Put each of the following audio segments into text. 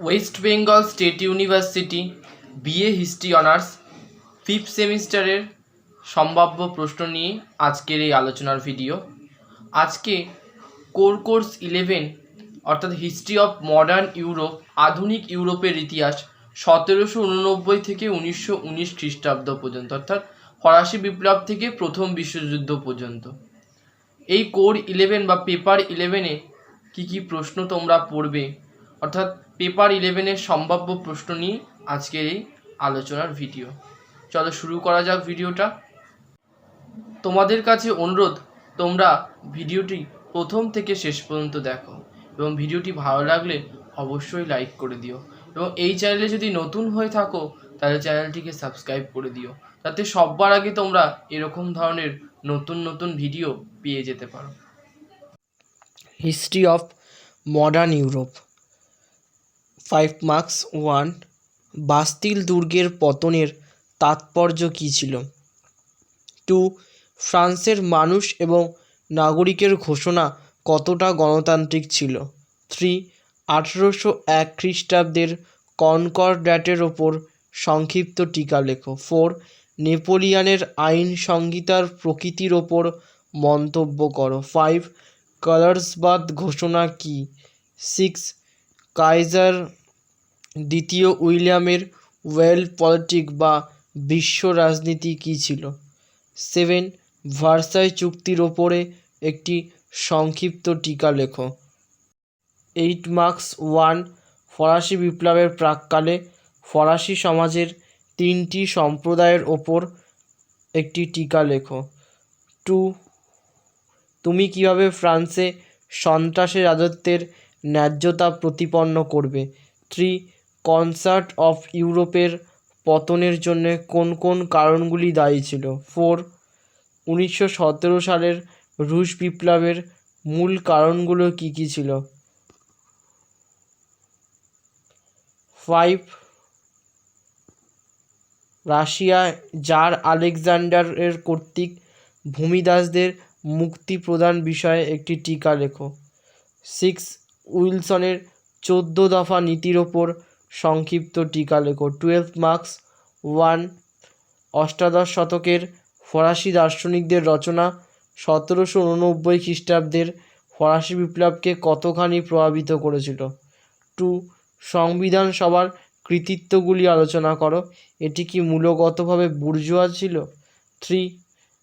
West Bengal state university BA history honours fifth সেমিস্টারের সম্ভাব্য প্রশ্ন নিয়ে আজকের এই আলোচনার ভিডিও আজকে কোর কোর্স ইলেভেন অর্থাৎ হিস্ট্রি অফ মডার্ন ইউরোপ আধুনিক ইউরোপের ইতিহাস, সতেরোশো উননব্বই থেকে উনিশশো উনিশ খ্রিস্টাব্দ পর্যন্ত, অর্থাৎ ফরাসি বিপ্লব থেকে প্রথম বিশ্বযুদ্ধ পর্যন্ত। এই কোর ইলেভেন বা পেপার ইলেভেনে কী কী প্রশ্ন তোমরা পড়বে অর্থাৎ পেপার ইলেভেনের সম্ভাব্য প্রশ্ন নিয়ে আজকের এই আলোচনার ভিডিও চলো শুরু করা যাক ভিডিওটা তোমাদের কাছে অনুরোধ, তোমরা ভিডিওটি প্রথম থেকে শেষ পর্যন্ত দেখো এবং ভিডিওটি ভালো লাগলে অবশ্যই লাইক করে দিও এবং এই চ্যানেলে যদি নতুন হয়ে থাকো, তাহলে চ্যানেলটিকে সাবস্ক্রাইব করে দিও। যাতে সবার আগে তোমরা এরকম ধরনের নতুন নতুন ভিডিও পেয়ে যেতে পারো। History of modern Europe five marks one Bastille দুর্গের পতনের তাৎপর্য কী ছিল? টু, ফ্রান্সের মানুষ এবং নাগরিকের ঘোষণা কতটা গণতান্ত্রিক ছিল? থ্রি, আঠেরোশো এক খ্রিস্টাব্দের কনকর্ড্যাটের ওপর সংক্ষিপ্ত টিকা লেখো। ফোর, নেপোলিয়ানের আইন সংহিতার প্রকৃতির ওপর মন্তব্য করো। ফাইভ, কালার্সবাদ ঘোষণা কী? সিক্স কাইজার দ্বিতীয় উইলিয়ামের ওয়েল পলিটিক বা বিশ্ব রাজনীতি কী ছিল? সেভেন, ভার্সাই চুক্তির ওপরে একটি সংক্ষিপ্ত টিকা লেখো। এইট মার্কস ওয়ান, ফরাসি বিপ্লবের প্রাককালে ফরাসি সমাজের তিনটি সম্প্রদায়ের ওপর একটি টিকা লেখো। টু, তুমি কীভাবে ফ্রান্সে সন্ত্রাসের রাজত্বের ন্যায্যতা প্রতিপন্ন করবে? থ্রি কনসার্ট অফ ইউরোপের পতনের জন্য কোন কোন কারণগুলি দায়ী ছিল? ফোর উনিশশো সতেরো সালের রুশ বিপ্লবের মূল কারণগুলো কী কী ছিল? ফাইভ রাশিয়া জার আলেকজান্ডারের কর্তৃক ভূমিদাসদের মুক্তি প্রদান বিষয়ে একটি টিকা লেখো। সিক্স উইলসনের চোদ্দ দফা নীতির ওপর সংক্ষিপ্ত টিকা লেখো। টুয়েলভ মার্কস ওয়ান অষ্টাদশ শতকের ফরাসি দার্শনিকদের রচনা, সতেরোশো উননব্বই খ্রিস্টাব্দের ফরাসি বিপ্লবকে কতখানি প্রভাবিত করেছিল? টু সংবিধান সভার কৃতিত্বগুলি আলোচনা করো। এটি কি মূলগতভাবে বুর্জুয়া ছিল? থ্রি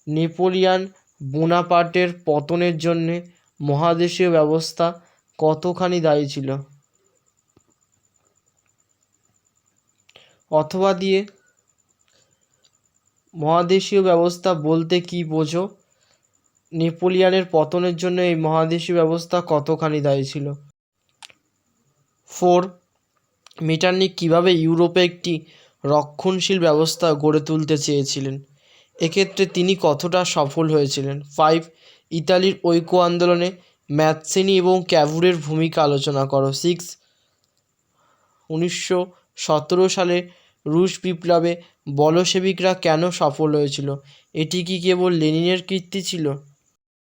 নেপোলিয়ান বোনাপার্টের পতনের জন্যে মহাদেশীয় ব্যবস্থা কতখানি দায়ী ছিল? অথবা দিয়ে মহাদেশীয় ব্যবস্থা বলতে কি বোঝো? নেপোলিয়ানের পতনের জন্য এই মহাদেশীয় ব্যবস্থা কতখানি দায়ী ছিল? ফোর মেটার্নিক কীভাবে ইউরোপে একটি রক্ষণশীল ব্যবস্থা গড়ে তুলতে চেয়েছিলেন? এক্ষেত্রে তিনি কতটা সফল হয়েছিলেন? ফাইভ, ইতালির ঐক্য আন্দোলনে ম্যাথসেনি এবং ক্যাভুরের ভূমিকা আলোচনা করো। সিক্স, উনিশশো সতেরো সালে রুশ বিপ্লবে বলশেবিকরা কেন সফল হয়েছিল? এটি কি কেবল লেনিনের কীর্তি ছিল?